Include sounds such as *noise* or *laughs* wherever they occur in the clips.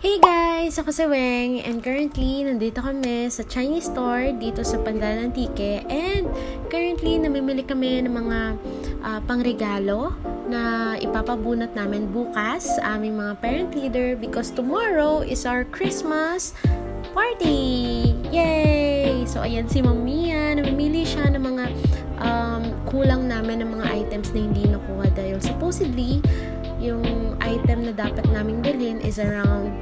Hey guys! Ako si Weng and currently nandito kami sa Chinese store dito sa Pandanan Tike and currently namimili kami ng mga ah, pangregalo na ipapabunot namin bukas sa aming mga parent leader because tomorrow is our Christmas party! Yay! So ayan si Ma'am Mia, namimili siya ng mga um, kulang namin ng mga items na hindi nakuha dahil supposedly yung item na dapat naming dalhin is around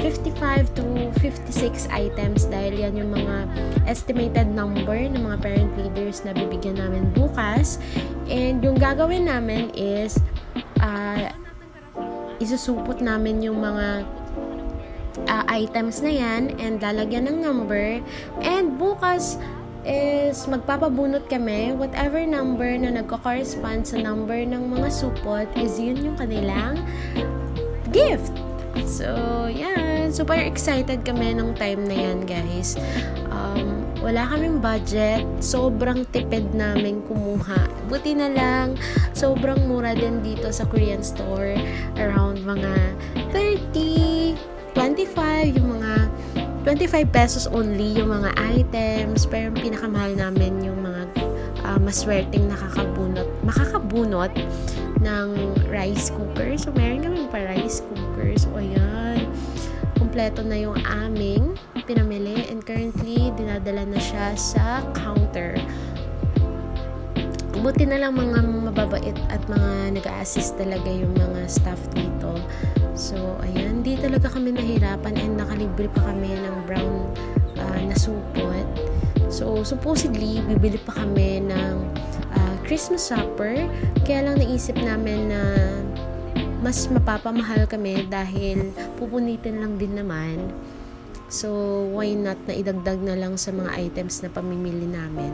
55 to 56 items dahil yan yung mga estimated number ng mga parent leaders na bibigyan namin bukas. And yung gagawin namin is uh, isusupot namin yung mga uh, items na yan and lalagyan ng number. And bukas is magpapabunot kami whatever number na nagko-correspond sa number ng mga supot is yun yung kanilang gift. So, yan. Super excited kami nung time na yan, guys. Um, wala kaming budget. Sobrang tipid namin kumuha. Buti na lang, sobrang mura din dito sa Korean store. Around mga 30, 25, yung mga 25 pesos only yung mga items. Pero yung pinakamahal namin yung mga uh, maswerteng nakakabunot, makakabunot ng rice cooker. So, meron kami pa rice cooker. So, ayan. Kompleto na yung aming pinamili. And currently, dinadala na siya sa counter. Buti na lang mga mababait at mga nag-assist talaga yung mga staff dito. So, ayan. Di talaga kami nahirapan and nakalibre pa kami ng brown uh, na supot. So, supposedly, bibili pa kami ng uh, Christmas supper. Kaya lang naisip namin na mas mapapamahal kami dahil pupunitin lang din naman. So, why not na idagdag na lang sa mga items na pamimili namin.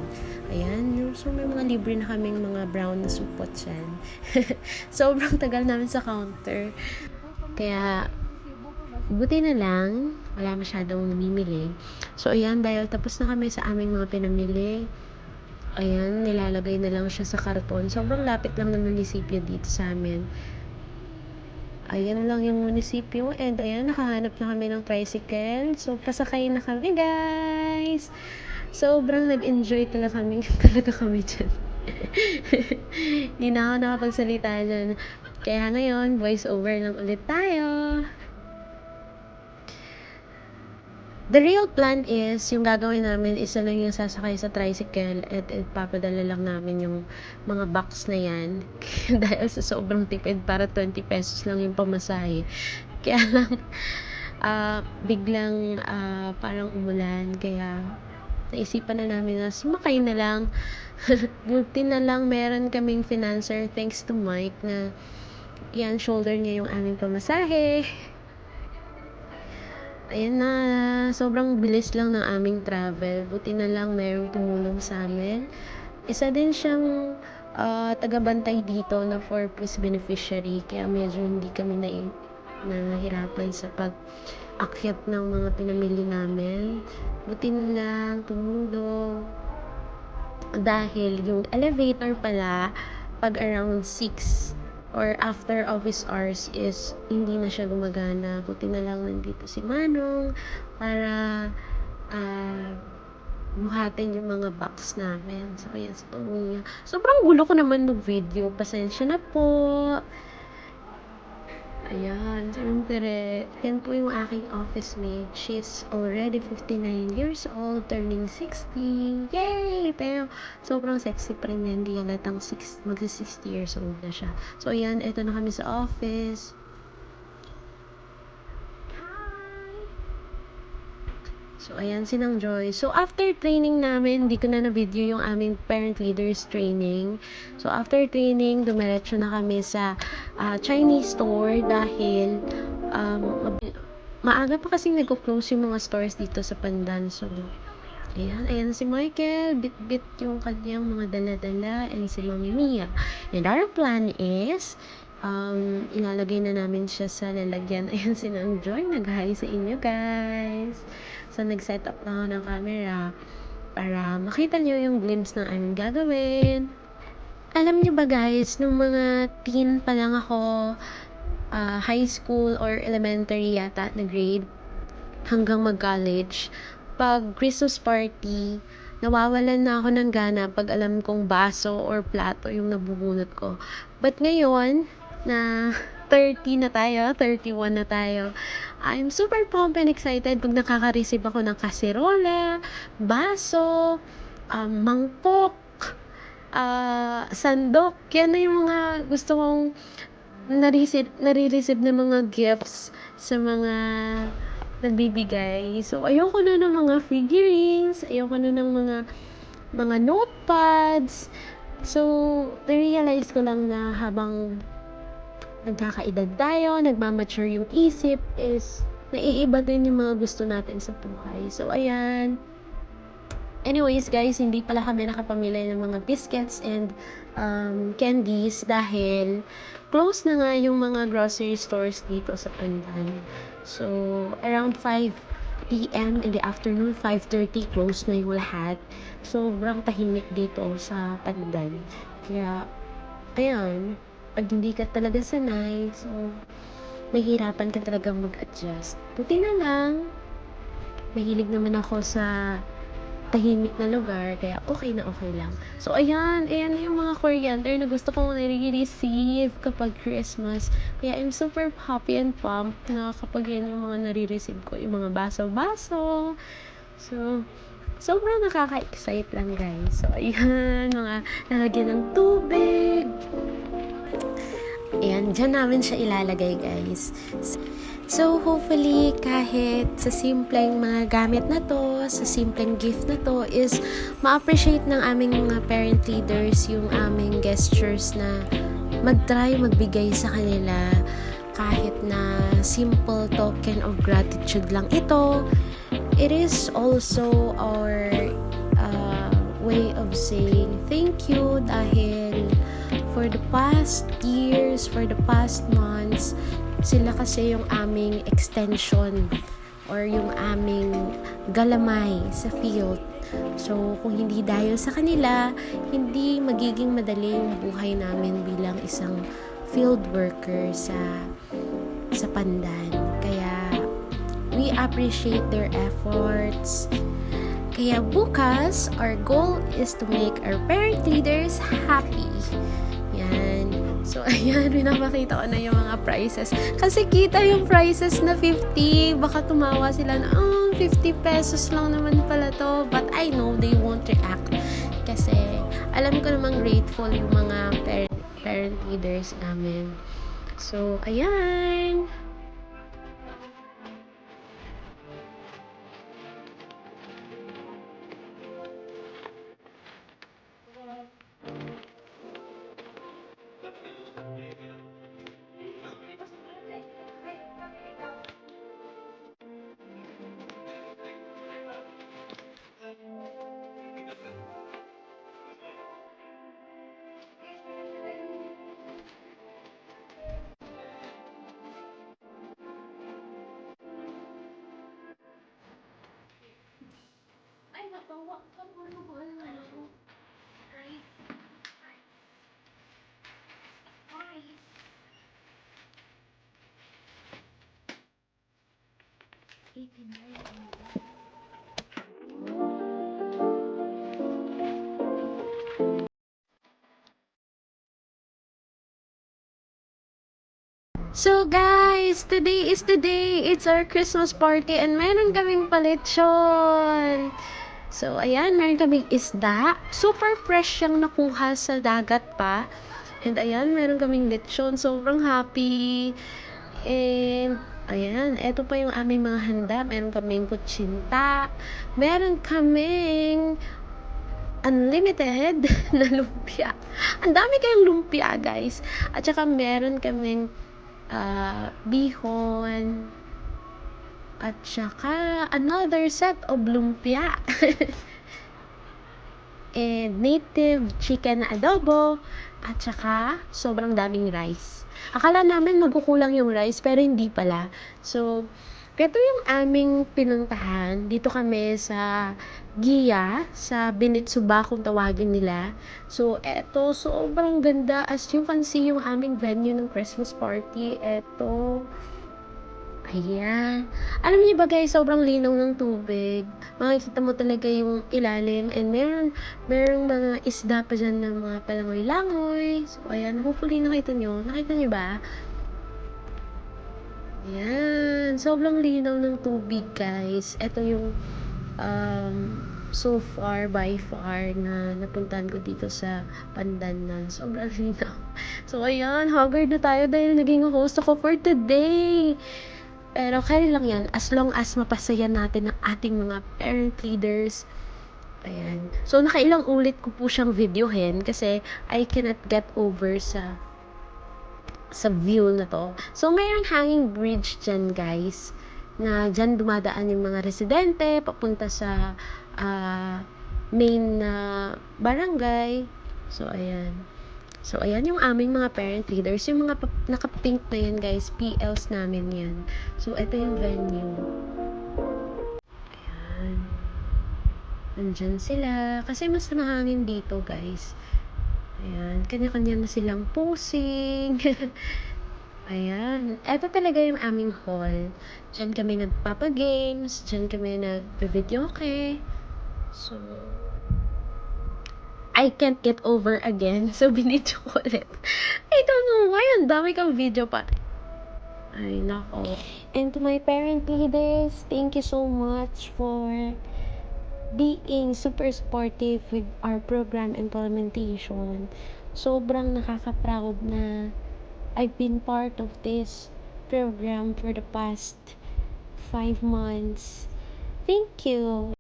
Ayan. So, may mga libre na kaming mga brown na supot dyan. *laughs* Sobrang tagal namin sa counter. Kaya, buti na lang, wala masyadong namimili. So, ayan, dahil tapos na kami sa aming mga pinamili, ayan, nilalagay na lang siya sa karton. Sobrang lapit lang ng munisipyo dito sa amin. Ayan lang yung munisipyo. And ayan, nakahanap na kami ng tricycle. So, pasakay na kami, guys! Sobrang nag-enjoy talaga kami, *laughs* talaga kami dyan. *laughs* Hindi na ako nakapagsalita dyan. Kaya ngayon, voice over lang ulit tayo. The real plan is, yung gagawin namin, isa lang yung sasakay sa tricycle at ipapadala lang namin yung mga box na yan. *laughs* Dahil sa sobrang tipid, para 20 pesos lang yung pamasahe. *laughs* Kaya lang, ah, biglang ah, parang umulan, kaya naisipan na namin na sumakay na lang. *laughs* Buti na lang meron kaming financer thanks to Mike na yan, shoulder niya yung aming pamasahe. Ayan na, sobrang bilis lang ng aming travel. Buti na lang mayroong tumulong sa amin. Isa din siyang ah, tagabantay dito na for-plus beneficiary. Kaya medyo hindi kami na nahirapan sa pag-akyat ng mga pinamili namin. Buti na lang, tumulong. Dahil yung elevator pala, pag around 6 or after office hours is hindi na siya gumagana. Buti na lang nandito si Manong para ah buhatin yung mga box namin. So, ayan, sa pamilya. Sobrang gulo ko naman ng video. Pasensya na po. Ayan, siyempre, yan po yung aking office mate. She's already 59 years old, turning 60. Yay! Pero, sobrang sexy pa rin yan. Hindi halatang six, magsa-60 years old na siya. So, ayan, ito na kami sa office. So, ayan, sinang Joy. So, after training namin, hindi ko na na-video yung aming parent leaders training. So, after training, dumiretso na kami sa ah, Chinese store dahil um, maaga pa kasing nag-close yung mga stores dito sa Pandan. So, ayan, ayan si Michael, bit-bit yung kanyang mga dala-dala and si Mami Mia. And our plan is, um, ilalagay na namin siya sa lalagyan. *laughs* Ayan si Nang Joy, nag-hi sa inyo guys. So, nag-set up na ako ng camera para makita niyo yung glimpse ng aming gagawin. Alam niyo ba guys, nung mga teen pa lang ako, ah, high school or elementary yata na grade hanggang mag-college, pag Christmas party, nawawalan na ako ng gana pag alam kong baso or plato yung nabubunot ko. But ngayon, na 30 na tayo, 31 na tayo, I'm super pumped and excited pag nakaka-receive ako ng kaserola, baso, um, mangkok, ah, sandok. Yan na yung mga gusto kong nare-receive, nare-receive na mga gifts sa mga nagbibigay. So, ayoko na ng mga figurines, ayoko na ng mga mga notepads. So, na-realize ko lang na habang nagkakaedad tayo, nagmamature yung isip, is naiiba din yung mga gusto natin sa buhay. So, ayan. Anyways, guys, hindi pala kami nakapamili ng mga biscuits and um, candies dahil close na nga yung mga grocery stores dito sa Pandan. So, around 5 p.m. in the afternoon, 5.30, close na yung lahat. Sobrang tahimik dito sa Pandan. Kaya, ayan, pag hindi ka talaga sanay, so, mahirapan ka talaga mag-adjust. Buti na lang, mahilig naman ako sa tahimik na lugar, kaya okay na okay lang. So, ayan, ayan na yung mga coriander na gusto kong nare-receive kapag Christmas. Kaya I'm super happy and pumped na kapag yan yung mga nare-receive ko, yung mga baso-baso. So, sobrang nakaka-excite lang, guys. So, ayan, mga lalagyan ng tubig. Ayan, dyan namin siya ilalagay, guys. So, hopefully, kahit sa simpleng mga gamit na to, sa simpleng gift na to, is ma-appreciate ng aming mga parent leaders yung aming gestures na mag-try magbigay sa kanila kahit na simple token of gratitude lang ito. It is also our uh, way of saying thank you dahil for the past years, for the past months, sila kasi yung aming extension or yung aming galamay sa field. So, kung hindi dahil sa kanila, hindi magiging madali yung buhay namin bilang isang field worker sa sa Pandan. Kaya, we appreciate their efforts. Kaya bukas, our goal is to make our parent leaders happy. So, *laughs* ayan, pinapakita ko na yung mga prices. Kasi kita yung prices na 50. Baka tumawa sila na, oh, 50 pesos lang naman pala to. But I know they won't react. Kasi, alam ko namang grateful yung mga parent, parent leaders namin. So, ayan. So guys, today is the day. It's our Christmas party and meron kaming palitsyon. So ayan, meron kaming isda. Super fresh yung nakuha sa dagat pa. And ayan, meron kaming lechon. Sobrang happy. And ayan, eto pa yung aming mga handa. Meron kaming kutsinta. Meron kaming unlimited *laughs* na lumpia. Ang dami kayong lumpia, guys. At saka meron kaming ah, bihon, at saka another set of lumpia. *laughs* And native chicken na adobo, at saka sobrang daming rice. Akala namin magkukulang yung rice, pero hindi pala. So, Ito yung aming pinuntahan. Dito kami sa Gia, sa Binitsuba kung tawagin nila. So, eto, sobrang ganda. As you can see, yung aming venue ng Christmas party. Eto, Ayan. Alam niyo ba guys, sobrang linaw ng tubig. Makikita mo talaga yung ilalim. And meron, merong mga isda pa dyan ng mga palangoy-langoy. So, ayan. Hopefully nakita nyo. Nakita niyo ba? Ayan. Sobrang linaw ng tubig guys. Ito yung um, so far, by far, na napuntahan ko dito sa Pandanan. Sobrang *laughs* linaw. So, ayan. Haggard na tayo dahil naging host ako for today. Pero kaya lang yan, as long as mapasaya natin ang ating mga parent leaders. Ayan. So, nakailang ulit ko po siyang videohin kasi I cannot get over sa sa view na to. So, mayroong hanging bridge dyan, guys, na dyan dumadaan yung mga residente papunta sa ah, main na barangay. So, ayan. So, ayan yung aming mga parent leaders. Yung mga naka-pink na yan, guys. PLs namin yan. So, ito yung venue. Ayan. Nandyan sila. Kasi mas mahangin dito, guys. Ayan. Kanya-kanya na silang posing. *laughs* Ayan. Ito talaga yung aming hall. Diyan kami nagpapagames. Diyan kami nagbe-video okay. So, I can't get over again. *laughs* So, binidyo ko ulit. I don't know why. Ang dami kang video pa. Ay, nako. And to my parent leaders, thank you so much for being super supportive with our program implementation. Sobrang nakaka-proud na I've been part of this program for the past five months. Thank you.